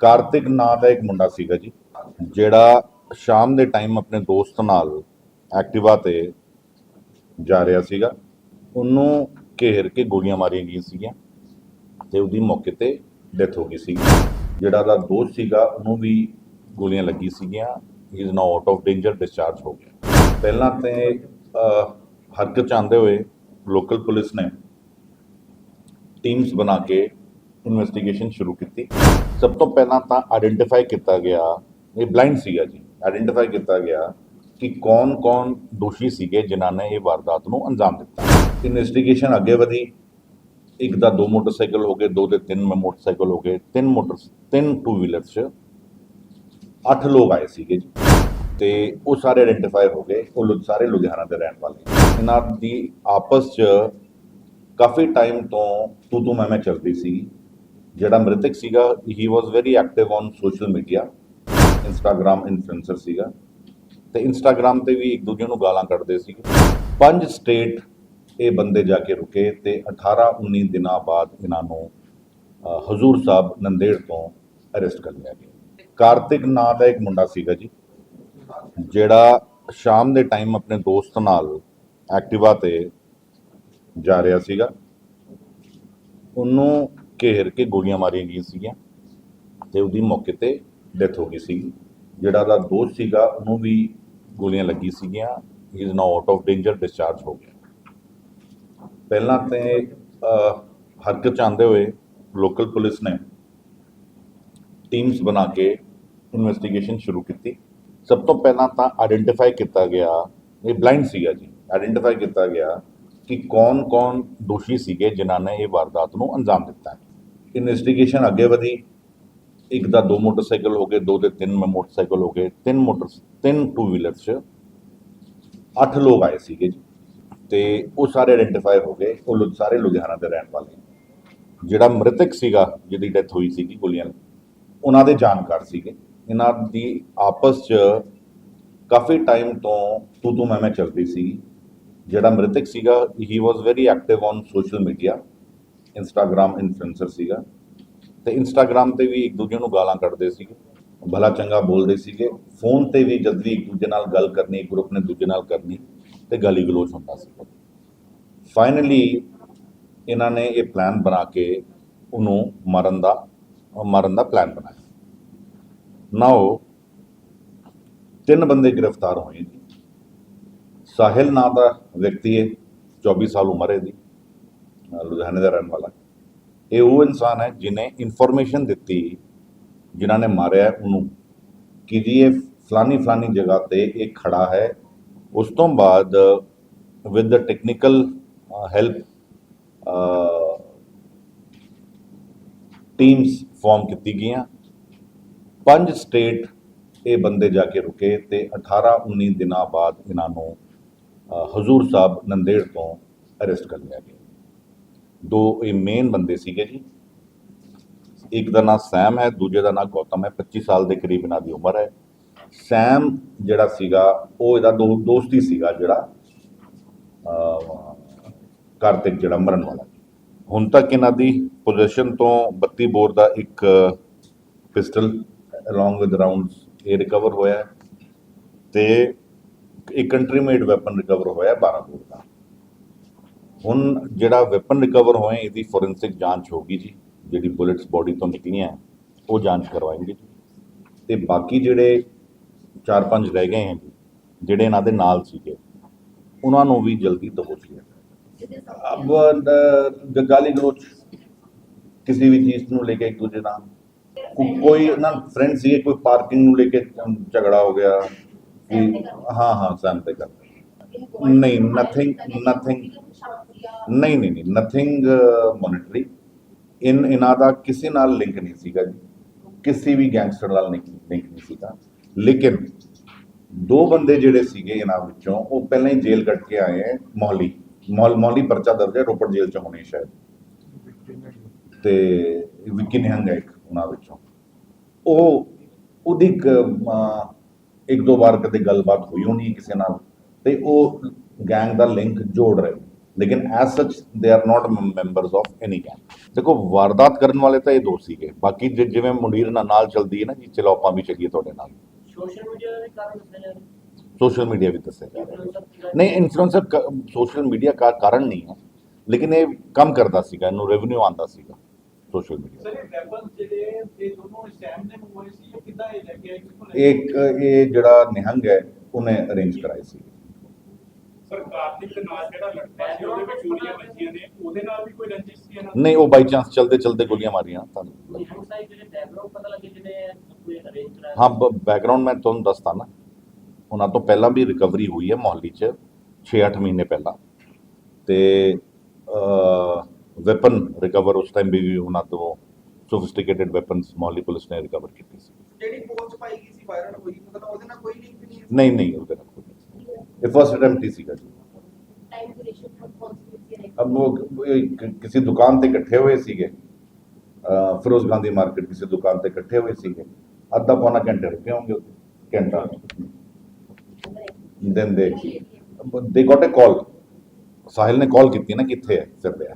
ਕਾਰਤਿਕ ਨਾਂ ਦਾ ਇੱਕ ਮੁੰਡਾ ਸੀਗਾ ਜੀ, ਜਿਹੜਾ ਸ਼ਾਮ ਦੇ ਟਾਈਮ ਆਪਣੇ ਦੋਸਤ ਨਾਲ ਐਕਟਿਵਾ ਤੇ ਜਾ ਰਿਹਾ ਸੀਗਾ। ਉਹਨੂੰ ਘੇਰ ਕੇ ਗੋਲੀਆਂ ਮਾਰੀਆਂ ਗਈਆਂ ਸੀਗੀਆਂ ਤੇ ਉਹਦੀ ਮੌਕੇ ਤੇ ਡੈਥ ਹੋ ਗਈ ਸੀ। ਜਿਹੜਾ ਉਹਦਾ ਦੋਸਤ ਸੀਗਾ, ਉਹਨੂੰ ਵੀ ਗੋਲੀਆਂ ਲੱਗੀ ਸੀਗੀਆਂ। He is now out of danger discharge ਹੋ ਗਿਆ। ਪਹਿਲਾਂ ਤੇ ਹਰਕਤ ਚ ਆਉਂਦੇ ਹੋਏ ਲੋਕਲ ਪੁਲਿਸ ਨੇ ਟੀਮਸ ਬਣਾ ਕੇ ਇਨਵੈਸਟੀਗੇਸ਼ਨ ਸ਼ੁਰੂ ਕੀਤੀ। ਸਭ ਤੋਂ ਪਹਿਲਾਂ ਤਾਂ ਆਇਡੈਂਟੀਫਾਈ ਕੀਤਾ ਗਿਆ, ਇਹ ਬਲਾਈਂਡ ਸੀਗਾ ਜੀ। ਆਇਡੈਂਟੀਫਾਈ ਕੀਤਾ ਗਿਆ ਕਿ ਕੌਣ-ਕੌਣ ਦੋਸ਼ੀ ਸੀਗੇ ਜਿਨ੍ਹਾਂ ਨੇ ਇਹ ਵਾਰਦਾਤ ਨੂੰ ਅੰਜਾਮ ਦਿੱਤਾ। ਇਨਵੈਸਟੀਗੇਸ਼ਨ ਅੱਗੇ ਵਧੀ। ਇੱਕ ਦਾ ਦੋ ਮੋਟਰਸਾਈਕਲ ਹੋ ਗਏ, ਦੋ ਦੇ ਤਿੰਨ ਮੋਟਰਸਾਈਕਲ ਹੋ ਗਏ। ਤਿੰਨ ਮੋਟਰ ਤਿੰਨ ਟੂ ਵੀਲਰ 'ਚ ਅੱਠ ਲੋਕ ਆਏ ਸੀਗੇ ਜੀ। ਤੇ ਉਹ ਸਾਰੇ ਆਇਡੈਂਟੀਫਾਈ ਹੋ ਗਏ। ਉਹ ਲੁ- ਸਾਰੇ ਲੁਧਿਆਣਾ ਦੇ ਰਹਿਣ ਵਾਲੇ। ਇਹਨਾਂ ਦੀ ਆਪਸ 'ਚ ਕਾਫੀ ਟਾਈਮ ਤੋਂ ਤੂੰ ਤੂੰ ਮੈਂ ਮੈਂ ਚੱਲਦੀ ਸੀ। ਜਿਹੜਾ ਮ੍ਰਿਤਕ ਸੀਗਾ he was very active on social media Instagram influencer ਸੀਗਾ ਤੇ ਇੰਸਟਾਗ੍ਰam ਤੇ ਵੀ ਇੱਕ ਦੂਜੇ ਨੂੰ ਗਾਲਾਂ ਕੱਢਦੇ ਸੀ। ਪੰਜ ਸਟੇਟ ਇਹ ਬੰਦੇ ਜਾ ਕੇ ਰੁਕੇ ਤੇ 18 19 ਦਿਨਾਂ ਬਾਅਦ ਇਹਨਾਂ ਨੂੰ ਹਜ਼ੂਰ ਸਾਹਿਬ ਨੰਦੇੜ ਤੋਂ ਅਰੈਸਟ ਕਰ ਲਿਆ ਗਿਆ। ਕਾਰਤਿਕ ਨਾਂ ਦਾ ਇੱਕ ਮੁੰਡਾ ਸੀਗਾ ਜੀ, ਜਿਹੜਾ ਸ਼ਾਮ ਦੇ ਟਾਈਮ ਆਪਣੇ ਦੋਸਤ ਨਾਲ ਐਕਟਿਵਾ ਤੇ ਜਾ ਰਿਹਾ ਸੀਗਾ। ਉਹਨੂੰ ਘੇਰ ਕੇ ਗੋਲੀਆਂ ਮਾਰੀਆਂ ਗਈਆਂ ਸੀਗੀਆਂ ਤੇ ਉਹਦੀ ਮੌਕੇ ਤੇ ਡੈਥ ਹੋ ਗਈ ਸੀ। ਜਿਹੜਾ ਉਹਦਾ ਦੋਸ਼ ਸੀਗਾ, ਉਹਨੂੰ ਵੀ ਗੋਲੀਆਂ ਲੱਗੀ ਸੀਗੀਆਂ। He is now out of danger discharge ਹੋ ਗਿਆ। ਪਹਿਲਾਂ ਤੇ ਹਰਕਤ ਚ ਆਉਂਦੇ ਹੋਏ ਲੋਕਲ ਪੁਲਿਸ ਨੇ ਟੀਮਸ ਬਣਾ ਕੇ ਇਨਵੈਸਟੀਗੇਸ਼ਨ ਸ਼ੁਰੂ ਕੀਤੀ। ਸਭ ਤੋਂ ਪਹਿਲਾਂ ਤਾਂ ਆਇਡੈਂਟੀਫਾਈ ਕੀਤਾ ਗਿਆ, ਇਹ ਬਲਾਈਂਡ ਸੀਗਾ ਜੀ। ਆਇਡੈਂਟੀਫਾਈ ਕੀਤਾ ਗਿਆ ਕਿ ਕੌਣ-ਕੌਣ ਦੋਸ਼ੀ ਸੀਗੇ ਜਿਨ੍ਹਾਂ ਨੇ ਇਹ ਵਾਰਦਾਤ ਨੂੰ ਅੰਜਾਮ ਦਿੱਤਾ ਇਨਵੈਸਟੀਗੇਸ਼ਨ ਅੱਗੇ ਵਧੀ। ਇੱਕ ਦਾ ਦੋ ਮੋਟਰਸਾਈਕਲ ਹੋ ਗਏ, ਦੋ ਦੇ ਤਿੰਨ ਮੋਟਰਸਾਈਕਲ ਹੋ ਗਏ। ਤਿੰਨ ਮੋਟਰ ਤਿੰਨ ਟੂ ਵੀਲਰ 'ਚ ਅੱਠ ਲੋਕ ਆਏ ਸੀਗੇ ਜੀ। ਤੇ ਉਹ ਸਾਰੇ ਆਇਡੈਂਟੀਫਾਈ ਹੋ ਗਏ। ਉਹ ਲੁ- ਸਾਰੇ ਲੁਧਿਆਣਾ ਦੇ ਰਹਿਣ ਵਾਲੇ। ਜਿਹੜਾ ਮ੍ਰਿਤਕ ਸੀਗਾ, ਜਿਹਦੀ ਡੈਥ ਹੋਈ ਸੀਗੀ ਗੋਲੀਆਂ ਉਹਨਾਂ ਦੇ ਜਾਣਕਾਰ ਸੀਗੇ। ਇਹਨਾਂ ਦੀ ਆਪਸ 'ਚ ਕਾਫੀ ਟਾਈਮ ਤੋਂ ਤੂੰ ਤੂੰ ਮੈਂ ਮੈਂ ਚੱਲਦੀ ਸੀ। ਜਿਹੜਾ ਮ੍ਰਿਤਕ ਸੀਗਾ he was very active on social media Instagram influencer ਸੀਗਾ। ਤੇ ਇੰਸਟਾਗ੍ਰam ਤੇ ਵੀ ਇੱਕ ਦੂਜੇ ਨੂੰ ਗਾਲਾਂ ਕੱਢਦੇ ਸੀਗੇ। ਭਲਾ ਚੰਗਾ ਬੋਲਦੇ ਸੀਗੇ। ਫੋਨ ਤੇ ਵੀ ਜਦ ਵੀ ਇੱਕ ਦੂਜੇ ਨਾਲ ਗੱਲ ਕਰਨੀ ਗਰੁੱਪ ਨੇ ਦੂਜੇ ਨਾਲ ਕਰਨੀ ਤੇ ਗਾਲੀ ਗਲੋਚ ਹੁੰਦਾ ਸੀ। ਫਾਈਨਲੀ ਇਹਨਾਂ ਨੇ ਇਹ ਪਲਾਨ ਬਣਾ ਕੇ ਉਹਨੂੰ ਮਾਰਨ ਦਾ ਮਾਰਨ ਦਾ ਪਲਾਨ ਬਣਾਇਆ। ਨਾਓ ਤਿੰਨ ਬੰਦੇ ਗ੍ਰਿਫਤਾਰ ਹੋਏ ਜੀ ਸਾਹਿਲ ਨਾਂ ਦਾ ਵਿਅਕਤੀ ਹੈ 24 ਸਾਲ ਉਮਰ ਹੈ ਦੀ ਲੁਧਿਆਣੇ ਦਾ ਰਹਿਣ ਵਾਲਾ। ਇਹ ਉਹ ਇਨਸਾਨ ਹੈ ਜਿਨੇ ਇਨਫੋਰਮੇਸ਼ਨ ਦਿੱਤੀ, ਜਿਨ੍ਹਾਂ ਨੇ ਮਾਰਿਆ ਉਹਨੂੰ। ਕਿ ਜੀ ਇਹ ਫਲਾਨੀ ਫਲਾਨੀ ਜਗ੍ਹਾ ਤੇ ਇਹ ਖੜਾ ਹੈ। ਉਸ ਤੋਂ ਬਾਅਦ with the technical help teams form ਕੀਤੀ ਗਈਆਂ। ਪੰਜ ਸਟੇਟ ਇਹ ਬੰਦੇ ਜਾ ਕੇ ਰੁਕੇ ਤੇ 18 19 ਦਿਨਾਂ ਬਾਅਦ ਇਹਨਾਂ ਨੂੰ ਹਜ਼ੂਰ ਸਾਹਿਬ ਨੰਦੇੜ ਤੋਂ ਅਰੈਸਟ ਕਰ ਲਿਆ ਗਿਆ। ਦੋ ਇਹ ਮੇਨ ਬੰਦੇ ਸੀਗੇ ਜੀ। ਇੱਕ ਦਾ ਨਾਮ ਸੈਮ ਹੈ ਦੂਜੇ ਦਾ ਨਾਮ ਗੌਤਮ ਹੈ। 25 ਸਾਲ ਦੇ ਕਰੀਬ ਇਹਨਾਂ ਦੀ ਉਮਰ ਹੈ। ਸੈਮ ਜਿਹੜਾ ਸੀਗਾ ਉਹ ਇਹਦਾ ਦੋ ਦੋਸਤ ਹੀ ਸੀਗਾ ਜਿਹੜਾ ਅ, ਕਾਰਤਿਕ ਜਿਹੜਾ ਮਰਨ ਵਾਲਾ। ਹੁਣ ਤੱਕ ਇਹਨਾਂ ਦੀ ਪੋਜੀਸ਼ਨ ਤੋਂ 32 ਬੋਰ ਦਾ ਇੱਕ ਪਿਸਟਲ ਅਲੋਂਗ ਵਿਦ ਰਾਉਂਡਸ ਇਹ ਰਿਕਵਰ ਹੋਇਆ ਹੈ ਤੇ ਇੱਕ ਕੰਟਰੀ ਮੇਡ ਵੈਪਨ ਰਿਕਵਰ ਹੋਇਆ 12 ਬੋਰ। ਹੁਣ ਜਿਹੜਾ ਵੈਪਨ ਰਿਕਵਰ ਹੋਏ, ਇਹਦੀ ਫੋਰੈਂਸਿਕ ਜਾਂਚ ਹੋਗੀ ਜੀ, ਜਿਹੜੀ ਬੁਲੇਟਸ ਬਾਡੀ ਤੋਂ ਨਿਕਲੀਆਂ, ਉਹ ਜਾਂਚ ਕਰਵਾएंगे ਤੇ ਬਾਕੀ ਜਿਹੜੇ 4-5 ਰਹਿ ਗਏ ਹਨ ਜਿਹੜੇ ਇਹਨਾਂ ਦੇ ਨਾਲ ਸੀਗੇ, ਉਹਨਾਂ ਨੂੰ ਵੀ ਜਲਦੀ ਦਬੋਚ ਲਿਆ ਅਬ ਗਾਲੀ ਗਲੋਚ, ਕਿਸੇ ਵੀ ਚੀਜ਼ ਨੂੰ ਲੈ ਕੇ ਇੱਕ ਦੂਜੇ ਨਾਲ। ਕੋਈ ਨਾ ਫਰੈਂਡ ਸੀਗੇ, ਕੋਈ ਪਾਰਕਿੰਗ ਨੂੰ ਲੈ ਕੇ ਝਗੜਾ ਹੋ ਗਿਆ ਕਿ ਹਾਂ ਹਾਂ, ਸਹਿਮਤੇ ਕਰ ਨਹੀਂ ਨਥਿੰਗ ਨਥਿੰਗ ਨਹੀਂ ਨਹੀਂ ਨਹੀਂ ਨਥਿੰਗ ਮੋਨਿਟਰੀ ਇਨ, ਇਹਨਾਂ ਦਾ ਕਿਸੇ ਨਾਲ ਲਿੰਕ ਨਹੀਂ ਸੀਗਾ ਜੀ। ਕਿਸੇ ਵੀ ਗੈਂਗਸਟਰ ਨਾਲ ਲਿੰਕ ਨਹੀਂ ਸੀਗਾ। ਲੇਕਿਨ ਦੋ ਬੰਦੇ ਜਿਹੜੇ ਸੀਗੇ ਇਹਨਾਂ ਵਿੱਚੋਂ, ਉਹ ਪਹਿਲਾਂ ਹੀ ਜੇਲ੍ਹ ਕੱਟ ਕੇ ਆਏ ਹੈ, ਮੌਲੀ। ਮੌਲ, ਮੌਲੀ ਪਰਚਾ ਦਰਜ ਹੈ, ਰੋਪੜ ਜੇਲ੍ਹ ਚ ਹੋਣੀ ਸ਼ਾਇਦ। ਤੇ ਵਿੱਕੀ ਨਿਹੰਗ ਹੈ ਇੱਕ, ਉਹਨਾਂ ਵਿੱਚੋਂ। ਉਹ, ਉਹਦੀ ਇੱਕ ਦੋ ਵਾਰ ਕਦੇ ਗੱਲਬਾਤ ਹੋਈ ਹੋਣੀ ਕਿਸੇ ਨਾਲ? ਤੇ ਉਹ ਗੈਂਗ ਦਾ ਲਿੰਕ ਜੋੜ ਰਹੇ ਲੇਕਿਨ as such they are not members of any gang ਦੇਖੋ ਵਾਰਦਾਤ ਕਰਨ ਵਾਲੇ ਤਾਂ ਇਹ ਦੋ ਸੀਗੇ। ਬਾਕੀ ਜਿਵੇਂ ਮੁੰਡੀਰ ਨਾਲ ਚੱਲਦੀ ਹੈ ਨਾ ਜੀ ਚਲੋ ਆਪਾਂ ਵੀ ਚੱਲੀਏ ਤੁਹਾਡੇ ਨਾਲ। ਸੋਸ਼ਲ ਮੀਡੀਆ ਦੇ ਕਾਰਨ ਦੱਸਿਆ ਜਾ ਰਿਹਾ ਸੋਸ਼ਲ ਮੀਡੀਆ ਵੀ ਦੱਸਿਆ ਜਾ ਰਿਹਾ। ਨਹੀਂ ਇਨਫਲੂਐਂਸਰ ਸੋਸ਼ਲ ਮੀਡੀਆ ਦਾ ਕਾਰਨ ਨਹੀਂ ਹੈ। ਲੇਕਿਨ ਇਹ ਕੰਮ ਕਰਦਾ ਸੀਗਾ ਇਹਨੂੰ ਰੈਵਨਿਊ ਆਂਦਾ ਸੀਗਾ ਸੋਸ਼ਲ ਮੀਡੀਆ ਸਰ ਇਹ ਵੈਪਨ ਜਿਹੜੇ ਇਹ ਦੋਨੋਂ ਸੈਮ ਨੇ ਮੰਗਵਾਏ ਸੀ ਇਹ ਕਿੱਦਾਂ ਇਹ ਲੈ ਕੇ ਆਏ ਇੱਕ ਇਹ ਜਿਹੜਾ ਨਿਹੰਗ ਹੈ ਉਹਨੇ ਅਰੇਂਜ ਕਰਾਈ ਸੀ। ਸਰ ਕਾਰਤਿਕ ਦੇ ਨਾਲ ਜਿਹੜਾ ਲੜਕਾ ਸੀ ਉਹਦੇ ਵਿੱਚ ਗੋਲੀਆਂ ਵੱਜੀਆਂ ਨੇ। ਉਹਦੇ ਨਾਲ ਵੀ ਕੋਈ ਰੰਜਿਸ਼ ਸੀ ਇਹਨਾਂ? ਨਹੀਂ ਉਹ ਬਾਈ ਚਾਂਸ ਚਲਦੇ ਚਲਦੇ ਗੋਲੀਆਂ ਮਾਰੀਆਂ ਤਾਂ ਨਿਹੰਗ ਸਾਹਿਬ ਜਿਹੜੇ ਬੈਕਗ੍ਰਾਉਂਡ ਪਤਾ ਲੱਗੇ ਜਿਹਨੇ ਕੋਈ ਅਰੇਂਜ ਕਰਾਇਆ? ਹਾਂ ਬੈਕਗ੍ਰਾਉਂਡ ਮੈਂ ਤੁਹਾਨੂੰ ਦੱਸਦਾ ਨਾ। ਉਹਨਾਂ ਤੋਂ ਪਹਿਲਾਂ ਵੀ ਰਿਕਵਰੀ ਹੋਈ ਹੈ ਮੁਹੱਲੀ 'ਚ 6-8 ਮਹੀਨੇ ਪਹਿਲਾਂ। ਤੇ ਵੈਪਨ ਰਿਕਵਰ ਉਸ ਟਾਈਮ ਵੀ ਉਹਨਾਂ ਤੋਂ ਸੋਫਿਸਟੀਕੇਟਿਡ ਵੈਪਨਸ ਮੁਹੱਲੀ ਪੁਲਿਸ ਨੇ ਰਿਕਵਰ ਕੀਤੀ ਸੀ। ਜਿਹੜੀ ਪੋਸਟ ਪਾਈ ਗਈ ਸੀ ਵਾਇਰਲ ਹੋਈ ਮਤਲਬ ਉਹਦੇ ਨਾਲ ਕੋਈ ਲਿੰਕ ਨਹੀਂ ਨਹੀਂ ਨਹੀਂ ਉਹਦੇ ਨਾਲ ਕੋਈ ਨਹੀਂ ਇਹ ਫਸਟ ਅਟੈਂਪਟ ਹੀ ਸੀਗਾ ਜੀ। Duration for conspiracy and ਅਬ ਉਹ ਇਹ ਕ- ਕਿਸੇ ਦੁਕਾਨ ਤੇ ਇਕੱਠੇ ਹੋਏ ਸੀਗੇ। ਅਹ ਫਿਰੋਜ਼ ਗਾਂਧੀ ਮਾਰਕੀਟ ਕਿਸੇ ਦੁਕਾਨ ਤੇ ਇਕੱਠੇ ਹੋਏ ਸੀਗੇ। ਅੱਧਾ ਪੌਣਾ ਘੰਟੇ ਰੁਕੇ ਹੋਣਗੇ ਉੱਥੇ ਘੰਟਾ। ਦੈਨ ਦੇ। ਦੇ ਗੋਟ ਅ ਕਾਲ ਸਾਹਿਲ ਨੇ ਕਾਲ ਕੀਤੀ ਨਾ ਕਿੱਥੇ ਹੈ? ਫਿਰ ਪਿਆ